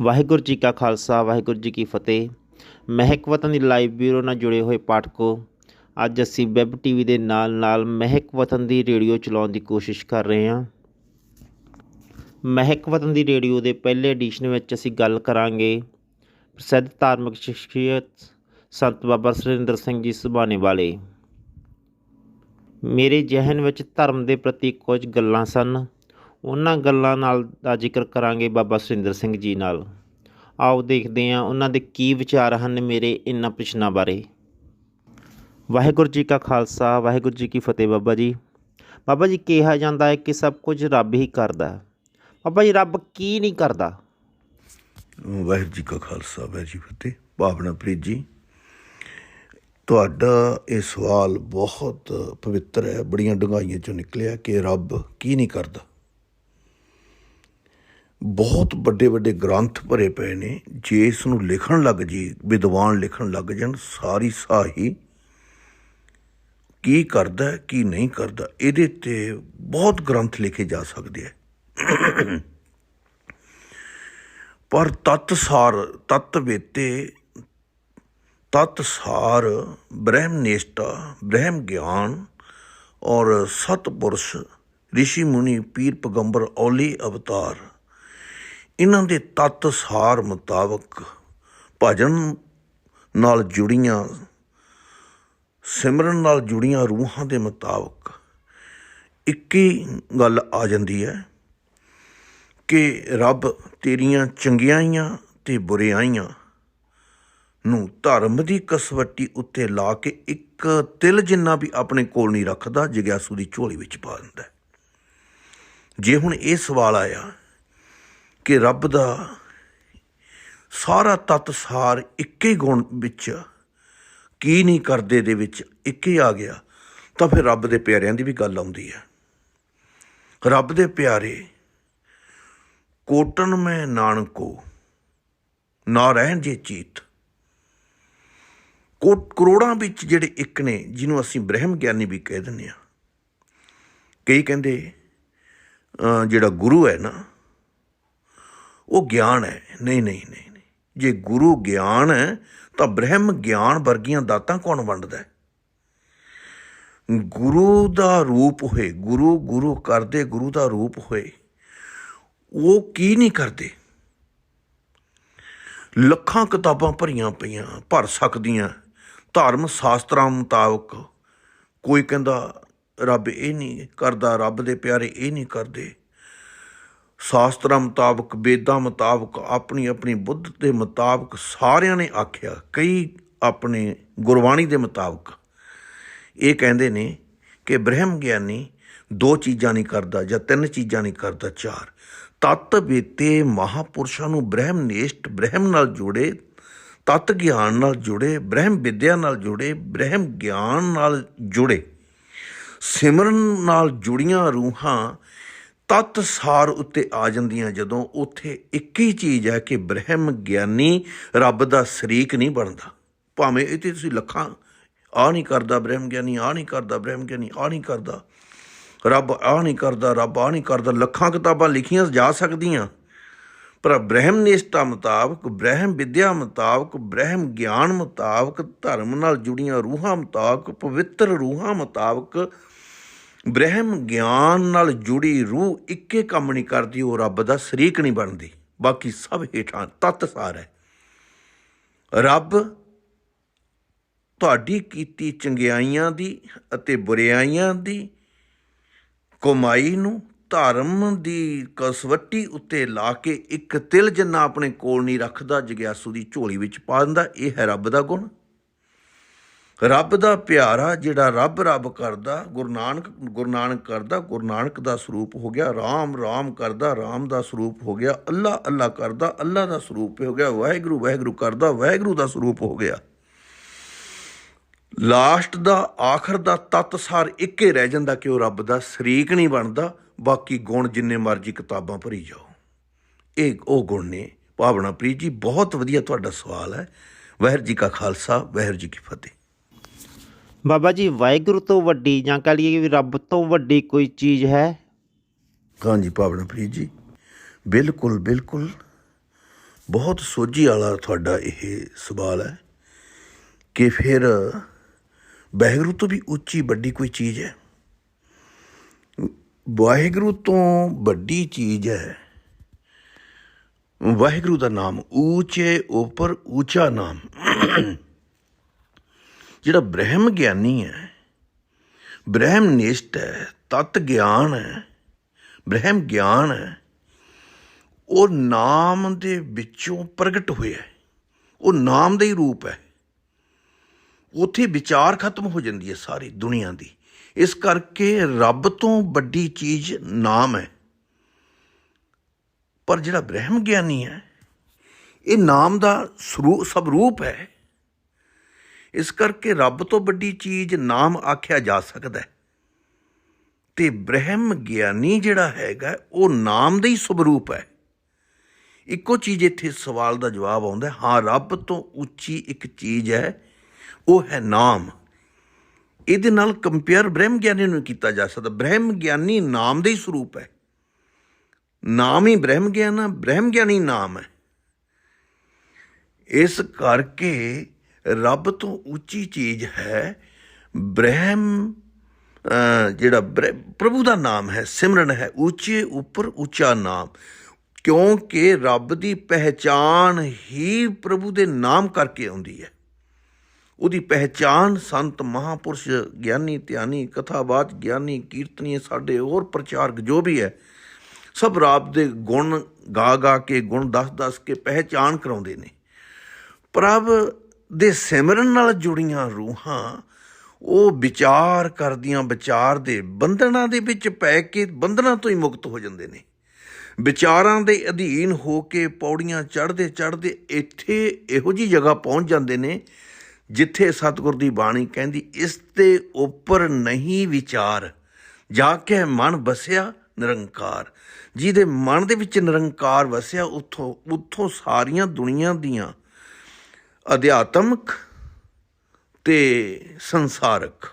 ਵਾਹਿਗੁਰੂ ਜੀ ਕਾ ਖਾਲਸਾ, ਵਾਹਿਗੁਰੂ ਜੀ ਕੀ ਫਤਿਹ। ਮਹਿਕ ਵਤਨ ਦੀ live bureau ਨਾਲ ਜੁੜੇ ਹੋਏ ਪਾਠਕੋ, ਅੱਜ ਅਸੀਂ ਵੈਬ ਟੀਵੀ ਦੇ ਨਾਲ ਨਾਲ ਮਹਿਕ ਵਤਨ ਦੀ ਰੇਡੀਓ ਚਲਾਉਣ ਦੀ ਕੋਸ਼ਿਸ਼ ਕਰ ਰਹੇ ਹਾਂ। ਮਹਿਕ ਵਤਨ ਦੀ ਰੇਡੀਓ ਦੇ ਪਹਿਲੇ ਐਡੀਸ਼ਨ ਵਿੱਚ ਅਸੀਂ ਗੱਲ ਕਰਾਂਗੇ ਪ੍ਰਸਿੱਧ ਧਾਰਮਿਕ ਸ਼ਖਸੀਅਤ ਸੰਤ ਬਾਬਾ ਸੁਰਿੰਦਰ ਸਿੰਘ ਜੀ ਸੁਭਾਣੇ ਵਾਲੇ। ਮੇਰੇ ਜ਼ਿਹਨ ਵਿੱਚ ਧਰਮ ਦੇ ਪ੍ਰਤੀ ਕੁਝ ਗੱਲਾਂ ਸਨ। ਉਹਨਾਂ ਗੱਲਾਂ ਨਾਲ ਦਾ ਜ਼ਿਕਰ ਕਰਾਂਗੇ ਬਾਬਾ ਸੁਰਿੰਦਰ ਸਿੰਘ ਜੀ ਨਾਲ। ਆਓ ਦੇਖਦੇ ਹਾਂ ਉਹਨਾਂ ਦੇ ਕੀ ਵਿਚਾਰ ਹਨ ਮੇਰੇ ਇਹਨਾਂ ਪ੍ਰਸ਼ਨਾਂ ਬਾਰੇ। ਵਾਹਿਗੁਰੂ ਜੀ ਕਾ ਖਾਲਸਾ, ਵਾਹਿਗੁਰੂ ਜੀ ਕੀ ਫਤਿਹ ਬਾਬਾ ਜੀ। ਬਾਬਾ ਜੀ, ਕਿਹਾ ਜਾਂਦਾ ਹੈ ਕਿ ਸਭ ਕੁਝ ਰੱਬ ਹੀ ਕਰਦਾ ਹੈ। ਬਾਬਾ ਜੀ, ਰੱਬ ਕੀ ਨਹੀਂ ਕਰਦਾ? ਵਾਹਿਗੁਰੂ ਜੀ ਕਾ ਖਾਲਸਾ, ਵਾਹਿਗੁਰੂ ਜੀ ਫਤਿਹ। ਭਾਵਨਾ ਪ੍ਰੀਤ ਜੀ, ਤੁਹਾਡਾ ਇਹ ਸਵਾਲ ਬਹੁਤ ਪਵਿੱਤਰ ਹੈ, ਬੜੀਆਂ ਡੂੰਘਾਈਆਂ ਚੋਂ ਨਿਕਲਿਆ ਕਿ ਰੱਬ ਕੀ ਨਹੀਂ ਕਰਦਾ। ਬਹੁਤ ਵੱਡੇ ਵੱਡੇ ਗ੍ਰੰਥ ਭਰੇ ਪਏ ਨੇ, ਜੇ ਇਸ ਨੂੰ ਲਿਖਣ ਲੱਗ ਜੀ, ਵਿਦਵਾਨ ਲਿਖਣ ਲੱਗ ਜਾਣ, ਸਾਰੀ ਸਾਹੀ ਕੀ ਕਰਦਾ, ਕੀ ਨਹੀਂ ਕਰਦਾ, ਇਹਦੇ ਤੇ ਬਹੁਤ ਗ੍ਰੰਥ ਲਿਖੇ ਜਾ ਸਕਦੇ ਆ। ਪਰ ਤਤ ਸਾਰ, ਤਤ ਵੇਤੇ, ਤਤ ਸਾਰ ਬ੍ਰਹਮ ਨਿਸ਼ਟਾ ਬ੍ਰਹਮ ਗਿਆਨ ਔਰ ਸਤਪੁਰਸ਼ ઋષਿ ਮੁਨੀ, ਪੀਰ ਪਗੰਬਰ ਔਲੀ ਅਵਤਾਰ ਇਹਨਾਂ ਦੇ ਤਤ ਸਾਰ ਮੁਤਾਬਕ ਭਜਨ ਨਾਲ ਜੁੜੀਆਂ, ਸਿਮਰਨ ਨਾਲ ਜੁੜੀਆਂ ਰੂਹਾਂ ਦੇ ਮੁਤਾਬਕ ਇੱਕ ਹੀ ਗੱਲ ਆ ਜਾਂਦੀ ਹੈ ਕਿ ਰੱਬ ਤੇਰੀਆਂ ਚੰਗਿਆਈਆਂ ਤੇ ਬੁਰਿਆਈਆਂ ਨੂੰ ਧਰਮ ਦੀ ਕਸਵੱਟੀ ਉੱਤੇ ਲਾ ਕੇ ਇੱਕ ਤਿਲ ਜਿੰਨਾ ਵੀ ਆਪਣੇ ਕੋਲ ਨਹੀਂ ਰੱਖਦਾ, ਜਗਿਆਸੂ ਦੀ ਝੋਲੀ ਵਿੱਚ ਪਾ ਦਿੰਦਾ ਜੇ ਹੁਣ ਇਹ ਸਵਾਲ ਆਇਆ ਕਿ ਰੱਬ ਦਾ ਸਾਰਾ ਤਤ ਸਾਰ ਇੱਕੇ ਹੀ ਗੁਣ ਵਿੱਚ ਕੀ ਨਹੀਂ ਕਰਦੇ ਦੇ ਵਿੱਚ ਇੱਕ ਹੀ ਆ ਗਿਆ, ਤਾਂ ਫਿਰ ਰੱਬ ਦੇ ਪਿਆਰਿਆਂ ਦੀ ਵੀ ਗੱਲ ਆਉਂਦੀ ਹੈ। ਰੱਬ ਦੇ ਪਿਆਰੇ, ਕੋਟਨ ਮੈਂ ਨਾਨਕੋ, ਨਾ ਰਹਿਣ ਜੇ ਚੀਤ। ਕੋਟ ਕਰੋੜਾਂ ਵਿੱਚ ਜਿਹੜੇ ਇੱਕ ਨੇ, ਜਿਹਨੂੰ ਅਸੀਂ ਬ੍ਰਹਮ ਗਿਆਨੀ ਵੀ ਕਹਿ ਦਿੰਦੇ ਆ ਕਈ ਕਹਿੰਦੇ ਜਿਹੜਾ ਗੁਰੂ ਹੈ ਨਾ ਉਹ ਗਿਆਨ ਹੈ। ਨਹੀਂ ਨਹੀਂ ਨਹੀਂ ਜੇ ਗੁਰੂ ਗਿਆਨ ਹੈ, ਤਾਂ ਬ੍ਰਹਮ ਗਿਆਨ ਵਰਗੀਆਂ ਦਾਤਾਂ ਕੌਣ ਵੰਡਦਾ ਹੈ? ਗੁਰੂ ਦਾ ਰੂਪ ਹੋਏ, ਗੁਰੂ ਗੁਰੂ ਕਰਦੇ, ਗੁਰੂ ਦਾ ਰੂਪ ਹੋਏ, ਉਹ ਕੀ ਨਹੀਂ ਕਰਦੇ? ਲੱਖਾਂ ਕਿਤਾਬਾਂ ਭਰੀਆਂ ਪਈਆਂ, ਭਰ ਸਕਦੀਆਂ। ਧਰਮ ਸ਼ਾਸਤਰਾਂ ਮੁਤਾਬਕ ਕੋਈ ਕਹਿੰਦਾ, ਰੱਬ ਇਹ ਨਹੀਂ ਕਰਦਾ, ਰੱਬ ਦੇ ਪਿਆਰੇ ਇਹ ਨਹੀਂ ਕਰਦੇ। ਸ਼ਾਸਤਰਾਂ ਮੁਤਾਬਕ, ਵੇਦਾਂ ਮੁਤਾਬਕ, ਆਪਣੀ ਆਪਣੀ ਬੁੱਧ ਦੇ ਮੁਤਾਬਕ ਸਾਰਿਆਂ ਨੇ ਆਖਿਆ, ਕਈ ਆਪਣੇ ਗੁਰਬਾਣੀ ਦੇ ਮੁਤਾਬਕ। ਇਹ ਕਹਿੰਦੇ ਨੇ ਕਿ ਬ੍ਰਹਮ ਗਿਆਨੀ ਦੋ ਚੀਜ਼ਾਂ ਨਹੀਂ ਕਰਦਾ ਜਾਂ ਤਿੰਨ ਚੀਜ਼ਾਂ ਨਹੀਂ ਕਰਦਾ, ਚਾਰ। ਤਤ ਵੇਤੇ ਮਹਾਪੁਰਸ਼ਾਂ ਨੂੰ ਬ੍ਰਹਮ ਨਿਸ਼ਟ, ਬ੍ਰਹਮ ਨਾਲ ਜੁੜੇ, ਤਤ ਗਿਆਨ ਨਾਲ ਜੁੜੇ, ਬ੍ਰਹਮ ਵਿਦਿਆ ਨਾਲ ਜੁੜੇ, ਬ੍ਰਹਮ ਗਿਆਨ ਨਾਲ ਜੁੜੇ। ਸਿਮਰਨ ਨਾਲ ਜੁੜੀਆਂ ਰੂਹਾਂ ਤਤ ਸਾਰ ਉੱਤੇ ਆ ਜਾਂਦੀਆਂ ਜਦੋਂ ਉੱਥੇ ਇੱਕ ਹੀ ਚੀਜ਼ ਹੈ ਕਿ ਬ੍ਰਹਮ ਗਿਆਨੀ ਰੱਬ ਦਾ ਸ਼ਰੀਕ ਨਹੀਂ ਬਣਦਾ। ਭਾਵੇਂ ਇਹ ਤੇ ਤੁਸੀਂ ਲੱਖਾਂ ਆ ਨਹੀਂ ਕਰਦਾ ਬ੍ਰਹਮ ਗਿਆਨੀ ਆ ਨਹੀਂ ਕਰਦਾ ਬ੍ਰਹਮ ਗਿਆਨੀ ਆ ਨਹੀਂ ਕਰਦਾ। ਰੱਬ ਆ ਨਹੀਂ ਕਰਦਾ, ਰੱਬ ਆ ਨਹੀਂ ਕਰਦਾ, ਲੱਖਾਂ ਕਿਤਾਬਾਂ ਲਿਖੀਆਂ ਜਾ ਸਕਦੀਆਂ। ਪਰ ਬ੍ਰਹਮ ਨਿਸ਼ਟਾ ਮੁਤਾਬਕ, ਬ੍ਰਹਮ ਵਿਦਿਆ ਮੁਤਾਬਕ, ਬ੍ਰਹਮ ਗਿਆਨ ਮੁਤਾਬਕ, ਧਰਮ ਨਾਲ ਜੁੜੀਆਂ ਰੂਹਾਂ ਮੁਤਾਬਕ, ਪਵਿੱਤਰ ਰੂਹਾਂ ਮੁਤਾਬਕ ਬ੍ਰਹਮ ਗਿਆਨ ਨਾਲ ਜੁੜੀ ਰੂਹ ਇੱਕੇ ਕੰਮ ਨਹੀਂ ਕਰਦੀ, ਉਹ ਰੱਬ ਦਾ ਸ਼ਰੀਕ ਨਹੀਂ ਬਣਦੀ। ਬਾਕੀ ਸਭ ਹੇਠਾਂ ਤਤ ਸਾਰ ਹੈ। ਰੱਬ ਤੁਹਾਡੀ ਕੀਤੀ ਚੰਗਿਆਈਆਂ ਦੀ ਅਤੇ ਬੁਰਿਆਈਆਂ ਦੀ, ਕਮਾਈ ਨੂੰ ਧਰਮ ਦੀ ਕਸਵੱਟੀ ਉੱਤੇ ਲਾ ਕੇ ਇੱਕ ਤਿਲ ਜਿੰਨਾ ਆਪਣੇ ਕੋਲ ਨਹੀਂ ਰੱਖਦਾ, ਜਗਿਆਸੂ ਦੀ ਝੋਲੀ ਵਿੱਚ ਪਾ ਦਿੰਦਾ, ਇਹ ਹੈ ਰੱਬ ਦਾ ਗੁਣ। ਰੱਬ ਦਾ ਪਿਆਰਾ ਜਿਹੜਾ ਰੱਬ ਰੱਬ ਕਰਦਾ, ਗੁਰੂ ਨਾਨਕ ਗੁਰੂ ਨਾਨਕ ਕਰਦਾ, ਗੁਰੂ ਨਾਨਕ ਦਾ ਸਰੂਪ ਹੋ ਗਿਆ, ਰਾਮ ਰਾਮ ਕਰਦਾ, ਰਾਮ ਦਾ ਸਰੂਪ ਹੋ ਗਿਆ, ਅੱਲਾ ਅੱਲਾ ਕਰਦਾ, ਅੱਲਾ ਦਾ ਸਰੂਪ ਹੋ ਗਿਆ, ਵਾਹਿਗੁਰੂ ਵਾਹਿਗੁਰੂ ਕਰਦਾ, ਵਾਹਿਗੁਰੂ ਦਾ ਸਰੂਪ ਹੋ ਗਿਆ। ਲਾਸਟ ਦਾ, ਆਖਰ ਦਾ ਤਤ ਸਾਰ ਇੱਕੇ ਰਹਿ ਜਾਂਦਾ ਕਿ ਉਹ ਰੱਬ ਦਾ ਸ਼ਰੀਕ ਨਹੀਂ ਬਣਦਾ, ਬਾਕੀ ਗੁਣ ਜਿੰਨੇ ਮਰਜ਼ੀ ਕਿਤਾਬਾਂ ਭਰੀ ਜਾਓ। ਇਹ ਉਹ ਗੁਣ ਨੇ। ਭਾਵਨਾ ਪ੍ਰੀਤ ਜੀ, ਬਹੁਤ ਵਧੀਆ ਤੁਹਾਡਾ ਸਵਾਲ ਹੈ। ਵਾਹਿਗੁਰੂ ਜੀ ਕਾ ਖਾਲਸਾ, ਵਾਹਿਗੁਰੂ ਜੀ ਕੀ ਫਤਿਹ। ਬਾਬਾ ਜੀ, ਵਾਹਿਗੁਰੂ ਤੋਂ ਵੱਡੀ ਜਾਂ ਕਹ ਲਈਏ ਵੀ ਰੱਬ ਤੋਂ ਵੱਡੀ ਕੋਈ ਚੀਜ਼ ਹੈ? ਹਾਂਜੀ ਭਾਵਨਾ ਪ੍ਰੀਤ ਜੀ, ਬਿਲਕੁਲ ਬਿਲਕੁਲ। ਬਹੁਤ ਸੋਝੀ ਵਾਲਾ ਤੁਹਾਡਾ ਇਹ ਸਵਾਲ ਹੈ ਕਿ ਫਿਰ ਵਾਹਿਗੁਰੂ ਤੋਂ ਵੀ ਉੱਚੀ ਵੱਡੀ ਕੋਈ ਚੀਜ਼ ਹੈ? ਵਾਹਿਗੁਰੂ ਤੋਂ ਵੱਡੀ ਚੀਜ਼ ਹੈ। ਵਾਹਿਗੁਰੂ ਦਾ ਨਾਮ ਉੱਚੇ, ਉੱਪਰ ਉੱਚਾ ਨਾਮ। ਜਿਹੜਾ ਬ੍ਰਹਮ ਗਿਆਨੀ ਹੈ, ਬ੍ਰਹਮ ਨਿਸ਼ਟ ਹੈ, ਤਤ ਗਿਆਨ ਹੈ, ਬ੍ਰਹਮ ਗਿਆਨ ਹੈ, ਉਹ ਨਾਮ ਦੇ ਵਿੱਚੋਂ ਪ੍ਰਗਟ ਹੋਇਆ ਹੈ, ਉਹ ਨਾਮ ਦਾ ਹੀ ਰੂਪ ਹੈ। ਉੱਥੇ ਵਿਚਾਰ ਖਤਮ ਹੋ ਜਾਂਦੀ ਹੈ ਸਾਰੀ ਦੁਨੀਆ ਦੀ। ਇਸ ਕਰਕੇ ਰੱਬ ਤੋਂ ਵੱਡੀ ਚੀਜ਼ ਨਾਮ ਹੈ। ਪਰ ਜਿਹੜਾ ਬ੍ਰਹਮ ਗਿਆਨੀ ਹੈ, ਇਹ ਨਾਮ ਦਾ ਸਰੂਪ ਸਵਰੂਪ ਹੈ। ਇਸ ਕਰਕੇ ਰੱਬ ਤੋਂ ਵੱਡੀ ਚੀਜ਼ ਨਾਮ ਆਖਿਆ ਜਾ ਸਕਦਾ ਹੈ। ਤੇ ਬ੍ਰਹਮ ਗਿਆਨੀ ਜਿਹੜਾ ਹੈਗਾ, ਉਹ ਨਾਮ ਦਾ ਹੀ ਸਵਰੂਪ ਹੈ। ਇੱਕੋ ਚੀਜ਼ ਇੱਥੇ ਸਵਾਲ ਦਾ ਜਵਾਬ ਆਉਂਦਾ ਹਾਂ। ਰੱਬ ਤੋਂ ਉੱਚੀ ਇੱਕ ਚੀਜ਼ ਹੈ, ਉਹ ਹੈ ਨਾਮ। ਇਹਦੇ ਨਾਲ ਕੰਪੇਅਰ ਬ੍ਰਹਮ ਗਿਆਨੀ ਨੂੰ ਕੀਤਾ ਜਾ ਸਕਦਾ। ਬ੍ਰਹਮ ਗਿਆਨੀ ਨਾਮ ਦਾ ਹੀ ਸਰੂਪ ਹੈ। ਨਾਮ ਹੀ ਬ੍ਰਹਮ ਗਿਆਨ ਹੈ ਬ੍ਰਹਮ ਗਿਆਨੀ ਨਾਮ ਹੈ। ਇਸ ਕਰਕੇ ਰੱਬ ਤੋਂ ਉੱਚੀ ਚੀਜ਼ ਹੈ। ਬ੍ਰਹਮ ਜਿਹੜਾ ਬ੍ਰਹ- ਪ੍ਰਭੂ ਦਾ ਨਾਮ ਹੈ, ਸਿਮਰਨ ਹੈ, ਉੱਚੇ ਉੱਪਰ ਉੱਚਾ ਨਾਮ। ਕਿਉਂਕਿ ਰੱਬ ਦੀ ਪਹਿਚਾਨ ਹੀ ਪ੍ਰਭੂ ਦੇ ਨਾਮ ਕਰਕੇ ਆਉਂਦੀ ਹੈ। ਉਹਦੀ ਪਹਿਚਾਨ ਸੰਤ ਮਹਾਪੁਰਸ਼ ਗਿਆਨੀ, ਧਿਆਨੀ, ਕਥਾਵਾਚ ਗਿਆਨੀ ਕੀਰਤਨੀ ਸਾਡੇ ਹੋਰ ਪ੍ਰਚਾਰਕ ਜੋ ਵੀ ਹੈ, ਸਭ ਰੱਬ ਦੇ ਗੁਣ ਗਾ ਗਾ ਕੇ, ਗੁਣ ਦੱਸ ਦੱਸ ਕੇ ਪਹਿਚਾਨ ਕਰਾਉਂਦੇ ਨੇ। ਪ੍ਰਭ ਦੇ ਸਿਮਰਨ ਨਾਲ ਜੁੜੀਆਂ ਰੂਹਾਂ, ਉਹ ਵਿਚਾਰ ਕਰਦੀਆਂ ਵਿਚਾਰ ਦੇ ਬੰਧਨਾਂ ਦੇ ਵਿੱਚ ਪੈ ਕੇ ਬੰਧਨਾਂ ਤੋਂ ਹੀ ਮੁਕਤ ਹੋ ਜਾਂਦੇ ਨੇ। ਵਿਚਾਰਾਂ ਦੇ ਅਧੀਨ ਹੋ ਕੇ ਪੌੜੀਆਂ ਚੜ੍ਹਦੇ ਚੜ੍ਹਦੇ ਇੱਥੇ ਇਹੋ ਜੀ ਜਗ੍ਹਾ ਪਹੁੰਚ ਜਾਂਦੇ ਨੇ, ਜਿੱਥੇ ਸਤਿਗੁਰ ਦੀ ਬਾਣੀ ਕਹਿੰਦੀ, ਇਸ ਤੇ ਉੱਪਰ ਨਹੀਂ ਵਿਚਾਰ, ਜਾ ਕੇ ਮਨ ਵਸਿਆ ਨਿਰੰਕਾਰ। ਜਿਹਦੇ ਮਨ ਦੇ ਵਿੱਚ ਨਿਰੰਕਾਰ ਵਸਿਆ, ਉੱਥੋਂ ਉੱਥੋਂ ਸਾਰੀਆਂ ਦੁਨੀਆ ਦੀਆਂ ਅਧਿਆਤਮਕ ਤੇ ਸੰਸਾਰਕ।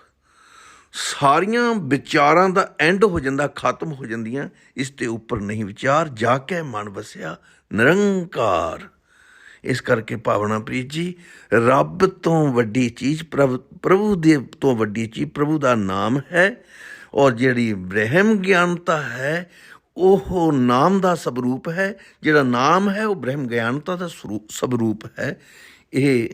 ਸਾਰੀਆਂ ਵਿਚਾਰਾਂ ਦਾ ਐਂਡ ਹੋ ਜਾਂਦਾ, ਖਤਮ ਹੋ ਜਾਂਦੀਆਂ। ਇਸ ਤੇ ਉੱਪਰ ਨਹੀਂ ਵਿਚਾਰ, ਜਾ ਕੇ ਮਨ ਵਸਿਆ ਨਿਰੰਕਾਰ। ਇਸ ਕਰਕੇ ਭਾਵਨਾ ਪ੍ਰੀਤ ਜੀ, ਰੱਬ ਤੋਂ ਵੱਡੀ ਚੀਜ਼ ਪ੍ਰਭ, ਪ੍ਰਭੂ ਦੇ ਤੋਂ ਵੱਡੀ ਚੀਜ਼ ਪ੍ਰਭੂ ਦਾ ਨਾਮ ਹੈ ਔਰ ਜਿਹੜੀ ਬ੍ਰਹਮ ਗਿਆਨਤਾ ਹੈ, ਉਹ ਨਾਮ ਦਾ ਸਵਰੂਪ ਹੈ। ਜਿਹੜਾ ਨਾਮ ਹੈ, ਉਹ ਬ੍ਰਹਮ ਗਿਆਨਤਾ ਦਾ ਸਰੂਪ- ਸਵਰੂਪ ਹੈ। ਇਹ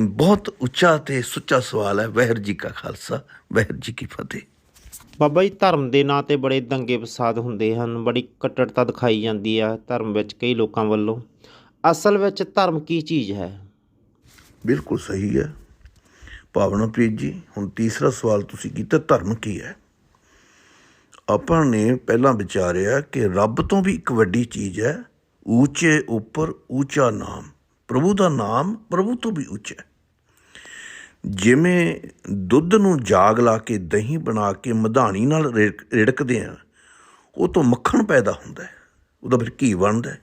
ਬਹੁਤ ਉੱਚਾ ਤੇ ਸੁੱਚਾ ਸਵਾਲ ਹੈ ਵਾਹਿਗੁਰੂ ਜੀ ਕਾ ਖਾਲਸਾ ਵਾਹਿਗੁਰੂ ਜੀ ਕੀ ਫਤਿਹ। ਬਾਬਾ ਜੀ ਧਰਮ ਦੇ ਨਾਂ ਤੇ ਬੜੇ ਦੰਗੇ ਫਸਾਦ ਹੁੰਦੇ ਹਨ ਬੜੀ ਕੱਟੜਤਾ ਦਿਖਾਈ ਜਾਂਦੀ ਆ ਧਰਮ ਵਿੱਚ ਕਈ ਲੋਕਾਂ ਵੱਲੋਂ। ਅਸਲ ਵਿੱਚ ਧਰਮ ਕੀ ਚੀਜ਼ ਹੈ? ਬਿਲਕੁਲ ਸਹੀ ਹੈ। ਭਾਵਨਾ ਪ੍ਰੀਤ ਜੀ ਹੁਣ ਤੀਸਰਾ ਸਵਾਲ ਤੁਸੀਂ ਕੀਤਾ ਧਰਮ ਕੀ ਹੈ? ਆਪਾਂ ਨੇ ਪਹਿਲਾਂ ਵਿਚਾਰਿਆ ਕਿ ਰੱਬ ਤੋਂ ਵੀ ਇੱਕ ਵੱਡੀ ਚੀਜ਼ ਹੈ ਉੱਚੇ ਉੱਪਰ ਉੱਚਾ ਨਾਮ। ਪ੍ਰਭੂ ਦਾ ਨਾਮ ਪ੍ਰਭੂ ਤੋਂ ਵੀ ਉੱਚਾ ਹੈ। ਜਿਵੇਂ ਦੁੱਧ ਨੂੰ ਜਾਗ ਲਾ ਕੇ ਦਹੀਂ ਬਣਾ ਕੇ ਮਧਾਣੀ ਨਾਲ ਰਿੜਕਦੇ ਆ ਉਹ ਤੋਂ ਮੱਖਣ ਪੈਦਾ ਹੁੰਦਾ ਹੈ। ਉਹਦਾ ਫਿਰ ਘੀ ਬਣਦਾ ਹੈ।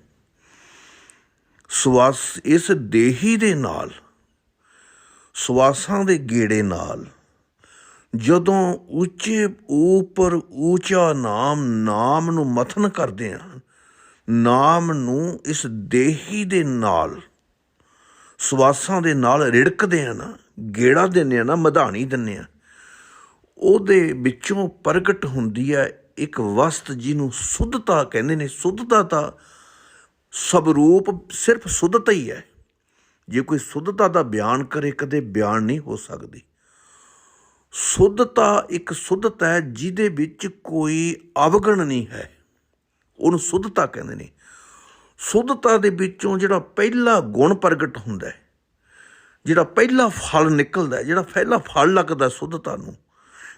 ਸਵਾਸ ਇਸ ਦੇਹੀ ਦੇ ਨਾਲ, ਸਵਾਸਾਂ ਦੇ ਗੇੜੇ ਨਾਲ, ਜਦੋਂ ਉੱਚੇ ਉੱਪਰ ਉੱਚਾ ਨਾਮ ਨਾਮ ਨੂੰ ਮਥਨ ਕਰਦੇ ਆ ਨਾਮ ਨੂੰ ਇਸ ਦੇਹੀ ਦੇ ਨਾਲ ਸਵਾਸਾਂ ਦੇ ਨਾਲ ਰਿੜਕਦੇ ਆ ਨਾ, ਗੇੜਾ ਦਿੰਦੇ ਆ ਨਾ, ਮਧਾਣੀ ਦਿੰਦੇ ਆ। ਉਹਦੇ ਵਿੱਚੋਂ ਪ੍ਰਗਟ ਹੁੰਦੀ ਹੈ ਇੱਕ ਵਸਤ ਜਿਹਨੂੰ ਸੁੱਧਤਾ ਕਹਿੰਦੇ ਨੇ। ਸੁੱਧਤਾ ਤਾਂ ਸਵਰੂਪ ਸਿਰਫ ਸੁੱਧਤਾ ਹੀ ਹੈ। ਜੇ ਕੋਈ ਸੁੱਧਤਾ ਦਾ ਬਿਆਨ ਕਰੇ, ਕਦੇ ਬਿਆਨ ਨਹੀਂ ਹੋ ਸਕਦੀ। ਸੁੱਧਤਾ ਇੱਕ ਸੁੱਧਤਾ ਹੈ ਜਿਹਦੇ ਵਿੱਚ ਕੋਈ ਅਵਗਣ ਨਹੀਂ ਹੈ। ਉਹਨੂੰ ਸੁੱਧਤਾ ਕਹਿੰਦੇ ਨੇ। ਸੁੱਧਤਾ ਦੇ ਵਿੱਚੋਂ ਜਿਹੜਾ ਪਹਿਲਾ ਗੁਣ ਪ੍ਰਗਟ ਹੁੰਦਾ ਹੈ ਜਿਹੜਾ ਪਹਿਲਾ ਫਲ ਨਿਕਲਦਾ ਹੈ, ਜਿਹੜਾ ਪਹਿਲਾ ਫਲ ਲੱਗਦਾ ਸੁੱਧਤਾ ਨੂੰ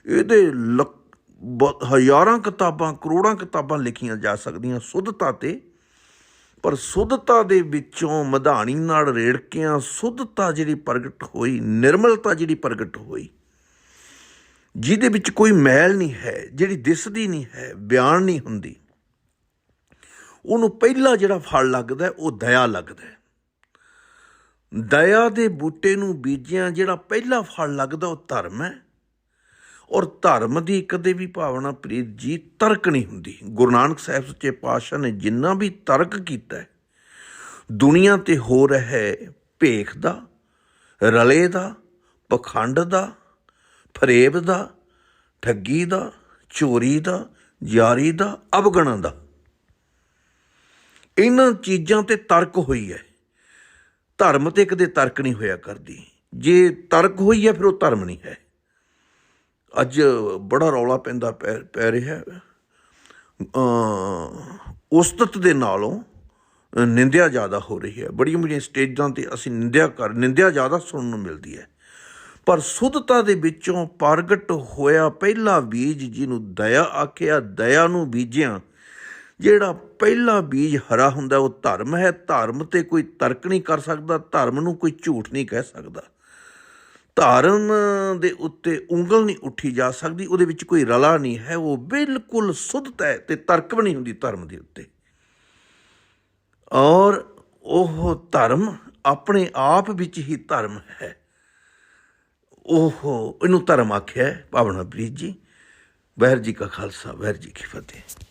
ਇਹਦੇ ਲੱਖ- ਹਜ਼ਾਰਾਂ ਕਿਤਾਬਾਂ ਕਰੋੜਾਂ ਕਿਤਾਬਾਂ ਲਿਖੀਆਂ ਜਾ ਸਕਦੀਆਂ ਸੁੱਧਤਾ ਤੇ। ਪਰ ਸੁੱਧਤਾ ਦੇ ਵਿੱਚੋਂ ਮਧਾਣੀ ਨਾਲ ਰੇੜਕਿਆਂ ਸੁੱਧਤਾ ਜਿਹੜੀ ਪ੍ਰਗਟ ਹੋਈ ਨਿਰਮਲਤਾ ਜਿਹੜੀ ਪ੍ਰਗਟ ਹੋਈ ਜਿਹਦੇ ਵਿੱਚ ਕੋਈ ਮੈਲ ਨਹੀਂ ਹੈ ਜਿਹੜੀ ਦਿਸਦੀ ਨਹੀਂ ਹੈ ਬਿਆਨ ਨਹੀਂ ਹੁੰਦੀ। ਉਹਨੂੰ ਪਹਿਲਾ ਜਿਹੜਾ ਫਲ ਲੱਗਦਾ, ਉਹ ਦਇਆ ਲੱਗਦਾ ਦਇਆ ਦੇ ਬੂਟੇ ਨੂੰ ਬੀਜਿਆ ਜਿਹੜਾ ਪਹਿਲਾ ਫਲ ਲੱਗਦਾ, ਉਹ ਧਰਮ ਹੈ। ਔਰ ਧਰਮ ਦੀ ਕਦੇ ਵੀ ਭਾਵਨਾ ਪ੍ਰੀਤ ਜੀ ਤਰਕ ਨਹੀਂ ਹੁੰਦੀ। ਗੁਰੂ ਨਾਨਕ ਸਾਹਿਬ ਸੱਚੇ ਪਾਤਸ਼ਾਹ ਨੇ ਜਿੰਨਾ ਵੀ ਤਰਕ ਕੀਤਾ ਹੈ, ਦੁਨੀਆ ਤੇ ਹੋ ਰਿਹਾ ਹੈ ਭੇਖ ਦਾ, ਰਲੇ ਦਾ, ਪਖੰਡ ਦਾ, ਫਰੇਬ ਦਾ, ਠੱਗੀ ਦਾ, ਚੋਰੀ ਦਾ, ਯਾਰੀ ਦਾ ਅਵਗਣਨ ਦਾ ਇਹਨਾਂ ਚੀਜ਼ਾਂ ਤੇ ਤਰਕ ਹੋਈ ਹੈ। ਧਰਮ ਤੇ ਕਦੇ ਤਰਕ ਨਹੀਂ ਹੋਇਆ ਕਰਦੀ। ਜੇ ਤਰਕ ਹੋਈ ਹੈ, ਫਿਰ ਉਹ ਧਰਮ ਨਹੀਂ ਹੈ। ਅੱਜ ਬੜਾ ਰੌਲਾ ਪੈਂਦਾ ਪੈ ਪੈ ਰਿਹਾ। ਹੈ ਉਸਤਤ ਦੇ ਨਾਲੋਂ ਨਿੰਦਿਆ ਜ਼ਿਆਦਾ ਹੋ ਰਹੀ ਹੈ। ਬੜੀਆਂ ਬੜੀਆਂ ਸਟੇਜਾਂ ਤੇ ਅਸੀਂ ਨਿੰਦਿਆ ਕਰ, ਨਿੰਦਿਆ ਜ਼ਿਆਦਾ ਸੁਣਨ ਨੂੰ ਮਿਲਦੀ ਹੈ। ਪਰ ਸੁੱਧਤਾ ਦੇ ਵਿੱਚੋਂ ਪ੍ਰਗਟ ਹੋਇਆ ਪਹਿਲਾ ਬੀਜ ਜਿਹਨੂੰ ਦਇਆ ਆਖਿਆ, ਦਇਆ ਨੂੰ ਬੀਜਿਆ ਜਿਹੜਾ ਪਹਿਲਾ ਬੀਜ ਹਰਾ ਹੁੰਦਾ, ਉਹ ਧਰਮ ਹੈ। ਧਰਮ ਤੇ ਕੋਈ ਤਰਕ ਨਹੀਂ ਕਰ ਸਕਦਾ, ਧਰਮ ਨੂੰ ਕੋਈ ਝੂਠ ਨਹੀਂ ਕਹਿ ਸਕਦਾ। ਧਰਮ ਦੇ ਉੱਤੇ ਉਂਗਲ ਨਹੀਂ ਉੱਠੀ ਜਾ ਸਕਦੀ, ਉਹਦੇ ਵਿੱਚ ਕੋਈ ਰਲਾ ਨਹੀਂ ਹੈ। ਉਹ ਬਿਲਕੁਲ ਸੁੱਧਤ ਹੈ ਤੇ ਤਰਕ ਵੀ ਨਹੀਂ ਹੁੰਦੀ ਧਰਮ ਦੇ ਉੱਤੇ। ਔਰ ਉਹ ਧਰਮ ਆਪਣੇ ਆਪ ਵਿੱਚ ਹੀ ਧਰਮ ਹੈ। ਉਹ ਇਹਨੂੰ ਧਰਮ ਆਖਿਆ ਹੈ, ਭਾਵਨਾ ਪ੍ਰੀਤ ਜੀ। ਵਹਿਰ ਜੀ ਕਾ ਖਾਲਸਾ, ਵਹਿਰ ਜੀ ਕੀ ਫਤਿਹ।